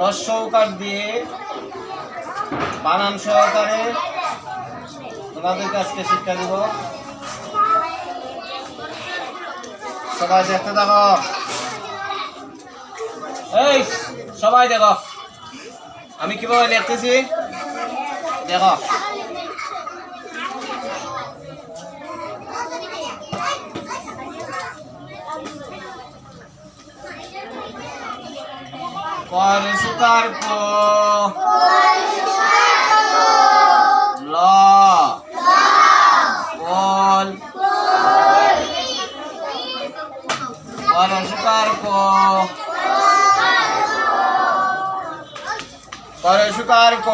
রস্যৌকার দিয়ে বানান সহকারে তোমাদেরকে আজকে শিক্ষা দিব। সবাই দেখতে দেখো এই, সবাই দেখো। আমি কীভাবে লিখতেছি দেখো। কর সুতার ক ল। কল কর সুতার ক কর সুতার ক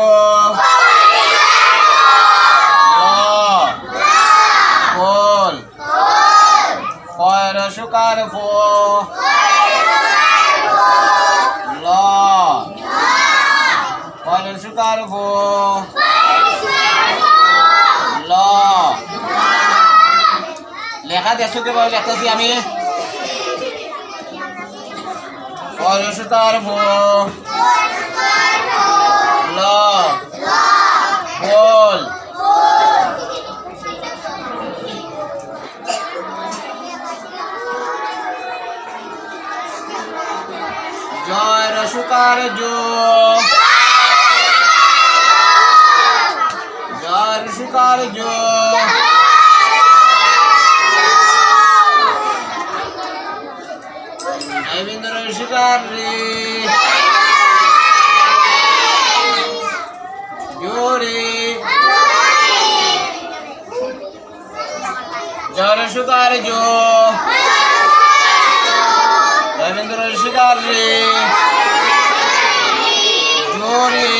ল। লেখা দেখছ কে বলে লেখতেছি আমি। সুতার ফ ল। বল। জয় রসুকার জয় রসুকার জো নৈবেন্দ্র রসুকার রে জোরে জয় রসুকার জো রবীন্দ্র রসিকার রে জোরে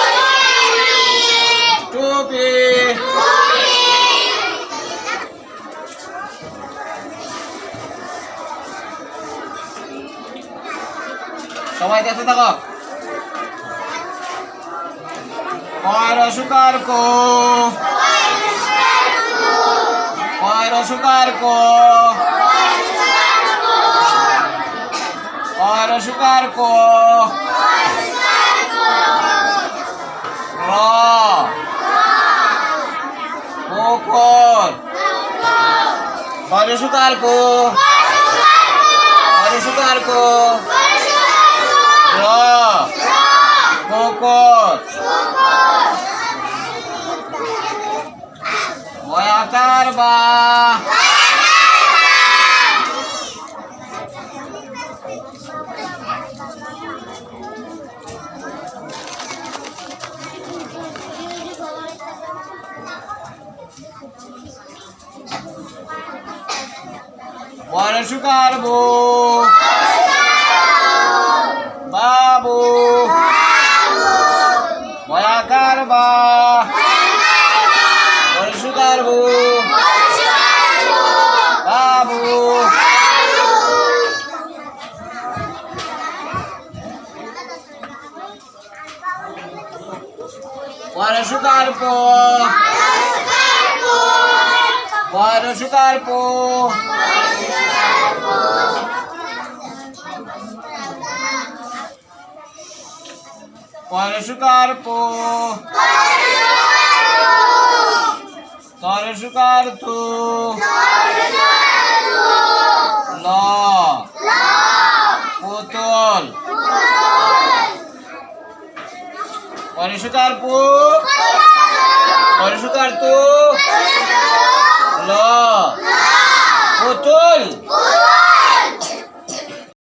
সবাই দেখতে থাকো। রসুকার কো। রসুকার কো। রসুকার কো। র। কোকর রসুকার কো। রসুকার কো র কোকর বয়াকার বা বরসুকার পো বরসুকার পো পরশুকার পো তরশুকার তু। ল। পুতল। পরশুকার পু পরশুকার তু ল। পুতুল